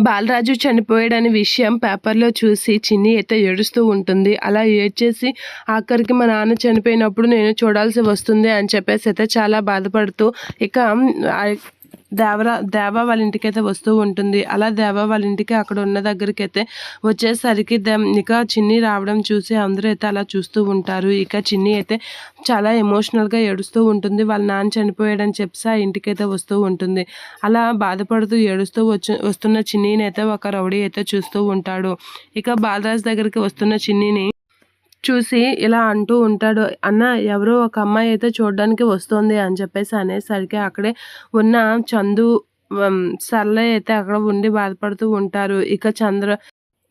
బాలరాజు చనిపోయాడనే విషయం పేపర్లో చూసి చిన్ని అయితే ఏడుస్తూ ఉంటుంది. అలా ఏడ్చేసి ఆఖరికి మా నాన్న చనిపోయినప్పుడు నేను చూడాల్సి వస్తుంది అని చెప్పేసి అయితే చాలా బాధపడుతూ ఇక దేవరా దేవ వాళ్ళ ఇంటికి అయితే వస్తూ ఉంటుంది. అలా దేవ వాళ్ళ ఇంటికి అక్కడ ఉన్న దగ్గరికి అయితే వచ్చేసరికి దే- ఇక చిన్ని రావడం చూసి అందరూ అయితే అలా చూస్తూ ఉంటారు. ఇక చిన్ని అయితే చాలా ఎమోషనల్గా ఏడుస్తూ ఉంటుంది. వాళ్ళ నాన్న చనిపోయాడని చెప్పి ఆ ఇంటికి అయితే వస్తూ ఉంటుంది. అలా బాధపడుతూ ఏడుస్తూ వచ్చి వస్తున్న చిన్నీని అయితే ఒక రౌడీ అయితే చూస్తూ ఉంటాడు. ఇక బాలరాజ్ దగ్గరికి వస్తున్న చిన్నిని చూసి ఇలా అంటూ ఉంటాడు అన్న ఎవరో ఒక అమ్మాయి అయితే చూడడానికి వస్తుంది అని చెప్పేసి అనేసరికి అక్కడే ఉన్న చందు సర్లే అయితే అక్కడ ఉండి బాధపడుతూ ఉంటారు. ఇక చంద్ర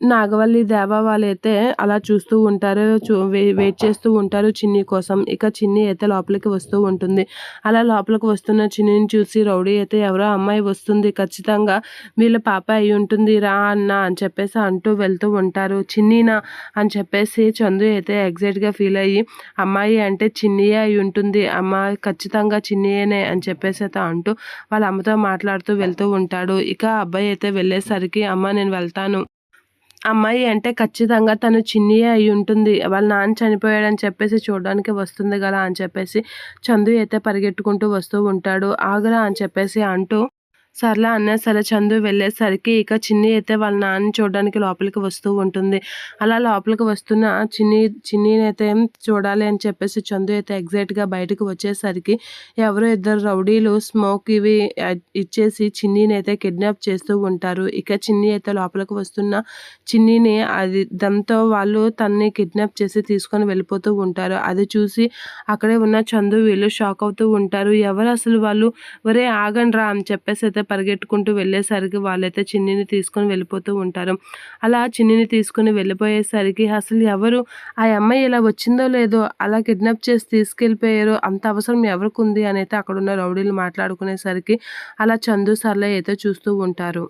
నాగవల్లి దేవా వాళ్ళైతే అలా చూస్తూ ఉంటారు చూ వే- వెయిట్ చేస్తూ ఉంటారు చిన్ని కోసం. ఇక చిన్ని అయితే లోపలికి వస్తూ ఉంటుంది. అలా లోపలికి వస్తున్న చిన్నిని చూసి రౌడీ అయితే ఎవరో అమ్మాయి వస్తుంది ఖచ్చితంగా వీళ్ళ పాప అయి ఉంటుంది రా అన్న అని చెప్పేసి అంటూ వెళ్తూ ఉంటారు. చిన్నీనా అని చెప్పేసి చందు అయితే ఎగ్జైట్గా ఫీల్ అయ్యి అమ్మాయి అంటే చిన్నియే అయి ఉంటుంది అమ్మ ఖచ్చితంగా చిన్నియేనే అని చెప్పేసి అయితే అంటూ వాళ్ళ అమ్మతో మాట్లాడుతూ వెళ్తూ ఉంటాడు. ఇక అబ్బాయి అయితే వెళ్ళేసరికి అమ్మ నేను వెళ్తాను. అమ్మాయి అంటే ఖచ్చితంగా తను చిన్నయే అయి ఉంటుంది. వాళ్ళ నాన్న చనిపోయాడని చెప్పేసి చూడడానికి వస్తుంది కదా అని చెప్పేసి చందు అయితే పరిగెట్టుకుంటూ వస్తూ ఉంటాడు. ఆగరా అని చెప్పేసి అంటూ సర్లా అన్న సరే చందు వెళ్ళేసరికి ఇక చిన్ని అయితే వాళ్ళ నాన్న చూడడానికి లోపలికి వస్తూ ఉంటుంది. అలా లోపలికి వస్తున్న చిన్ని చిన్నీని అయితే చూడాలి అని చెప్పేసి చందు అయితే ఎగ్జాక్ట్గా బయటకు వచ్చేసరికి ఎవరో ఇద్దరు రౌడీలు స్మోక్ ఇవి ఇచ్చేసి చిన్నీని అయితే కిడ్నాప్ చేస్తూ ఉంటారు. ఇక చిన్ని అయితే లోపలికి వస్తున్న చిన్నీని అది దాంతో వాళ్ళు తనని కిడ్నాప్ చేసి తీసుకొని వెళ్ళిపోతూ ఉంటారు. అది చూసి అక్కడే ఉన్న చందు వీళ్ళు షాక్ అవుతూ ఉంటారు. ఎవరు అసలు వాళ్ళు? ఒరే ఆగండి రా అని చెప్పేసి అయితే పరిగెట్టుకుంటూ వెళ్ళేసరికి వాళ్ళైతే చిన్నిని తీసుకొని వెళ్ళిపోతూ ఉంటారు. అలా చిన్నిని తీసుకొని వెళ్ళిపోయేసరికి అసలు ఎవరు ఆ అమ్మాయి ఇలా వచ్చిందో లేదో అలా కిడ్నాప్ చేసి తీసుకెళ్ళిపోయారో అంత అవసరం ఎవరికి ఉంది? అని అయితే అక్కడ ఉన్న రౌడీలు మాట్లాడుకునేసరికి అలా చందు సర్లే అయితే చూస్తూ ఉంటారు.